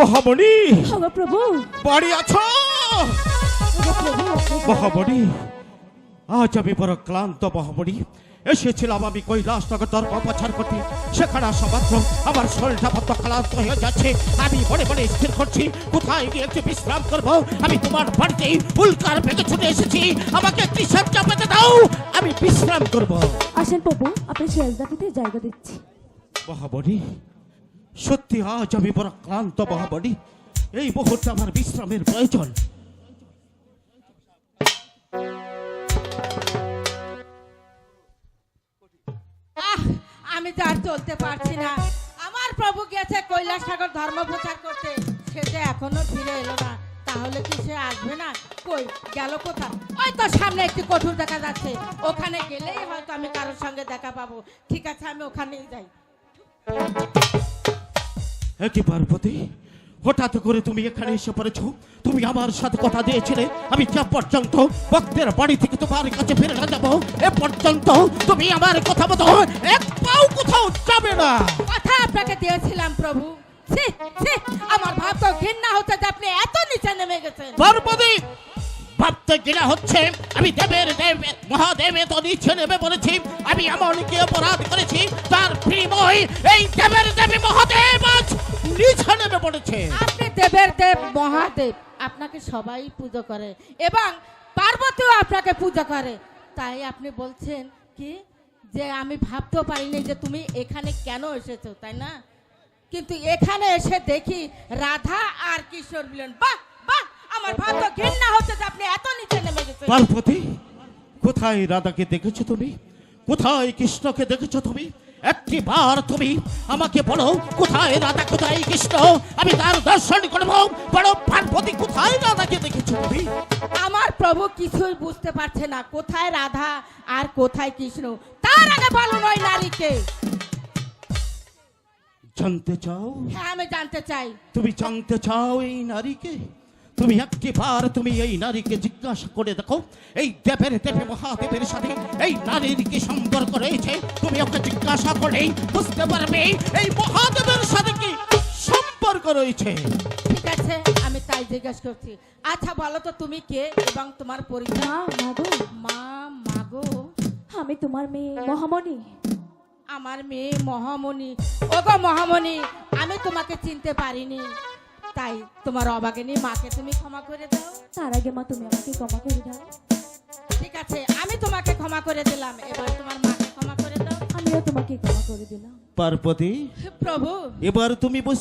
মহামণি। প্রভু। বাড়ি আছো? মহামণি আজ আমি বড় ক্লান্ত মহামণি। এসেছিলাম আমি কৈলাস নগর দর্প প্রচার করতে। সেখানে আসা মাত্র আমার শরীরটা বদ্ধ ক্লান্ত হয়ে যাচ্ছে। আমি মনে মনে স্থির করছি কোথায় গিয়ে একটু বিশ্রাম করব? আমি তোমার বাড়িতে উল্কার বেগে ছুটে এসেছি। আমাকে একটি সজ্জা পেতে দাও আমি বিশ্রাম করব। আসেন প্রভু আপনি শেষদাপিতে জায়গা দিচ্ছি। মহামণি সত্যি আজ আমি বড় ক্লান্ত মহামণি এই মুহূর্তে আমার বিশ্রামের প্রয়োজন। আমি তো আর চলতে পারছি না। আমার প্রভু গেছে কৈলাস সাগর ধর্ম প্রচার করতে। সে যে এখনও ফিরে এলো না, তাহলে কি সে আসবে না? কই, গেল কোথাও ওই তো সামনে একটি কঠোর দেখা যাচ্ছে। ওখানে গেলেই হয়তো আমি কারোর সঙ্গে দেখা পাবো। ঠিক আছে, আমি ওখানেই যাই। একই পার্বতী হঠাৎ করে তুমি এখানে এসে পড়েছো। তুমি আমার সাথে কথা দিয়েছিলে। আমি যা পর্যন্ত ভক্তের বাড়ি থেকে তোমার কাছে ফিরে না যাব এ পর্যন্ত তুমি আমার কথা মতো এক পাও কোথাও যাবে না। কথা আপনাকে দিয়েছিলাম প্রভু। আমার ভাব তো ঘৃণা হচ্ছে যে আপনি এত নিচে নেমে গেছেন। পার্বতী ভাবতে গিরা হচ্ছে। আমি দেবের দেব মহাদেবে তো নিচ্ছে নেমে বলেছি আমি এমন কি অপরাধ করেছি? তার বিনিময় এই দেবের দেবী মহাদেব আজ নিচে নেমে পড়েছে। আপনি দেবের দেব মহাদেব আপনাকে সবাই পুজো করে এবং পার্বতীও আপনাকে পূজা করে। তাই আপনি বলছেন কি? যে আমি ভাবতেও পারিনি যে তুমি এখানে কেন এসেছ তাই না? কিন্তু এখানে এসে দেখি রাধা আর কিশোর মিলন। বাহ বাহ আমার ভাবতে ঘৃণা হচ্ছে যে আপনি এত নিচে নেমে গেছেন। পার্বতী কোথায় রাধাকে দেখেছ তুমি? কোথায় কৃষ্ণকে দেখেছ তুমি? একটি বার তুমি আমাকে বলো কোথায় রাধা কোথায় কৃষ্ণ? আমি তার দর্শন করব। বলো পার্বতী কোথায় রাধাকে দেখেছ তুমি? আমার প্রভু কিছুই বুঝতে পারছে না কোথায় রাধা আর কোথায় কৃষ্ণ? তার আগে বলুন ওই নারীকে। জানতে চাও? হ্যাঁ আমি জানতে চাই। তুমি জানতে চাও এই নারীকে? তুমি একটি বার তুমি এই নারীকে জিজ্ঞাসা করে দেখো এই দেবের দেবে মহাদেবের সাথে এই নারীর কি সম্পর্ক রয়েছে? তুমি ওকে জিজ্ঞাসা করলেই বুঝতে পারবে এই মহাদেবের সাথে কি সম্পর্ক রয়েছে। ঠিক আছে আমি তাই জিজ্ঞেস করছি। আচ্ছা বলো তো তুমি কে এবং তোমার পরিচয়? মাগো মা মাগো আমি তোমার মেয়ে মহামণি। আমার মেয়ে মহামণি। ওগো মহামণি আমি তোমাকে চিনতে পারিনি। তাই তোমার অবাগিনী মাকে তুমি ক্ষমা করে দাও। তার আগে মা তুমি আমাকে ক্ষমা করে দাও। ঠিক আছে আমি তোমাকে ক্ষমা করে দিলাম। এবার তোমার মাকে ক্ষমা করে দাও। আমিও তোমাকে ক্ষমা করে দিলাম। পার্বতী প্রভু। এবার তুমি বুঝতে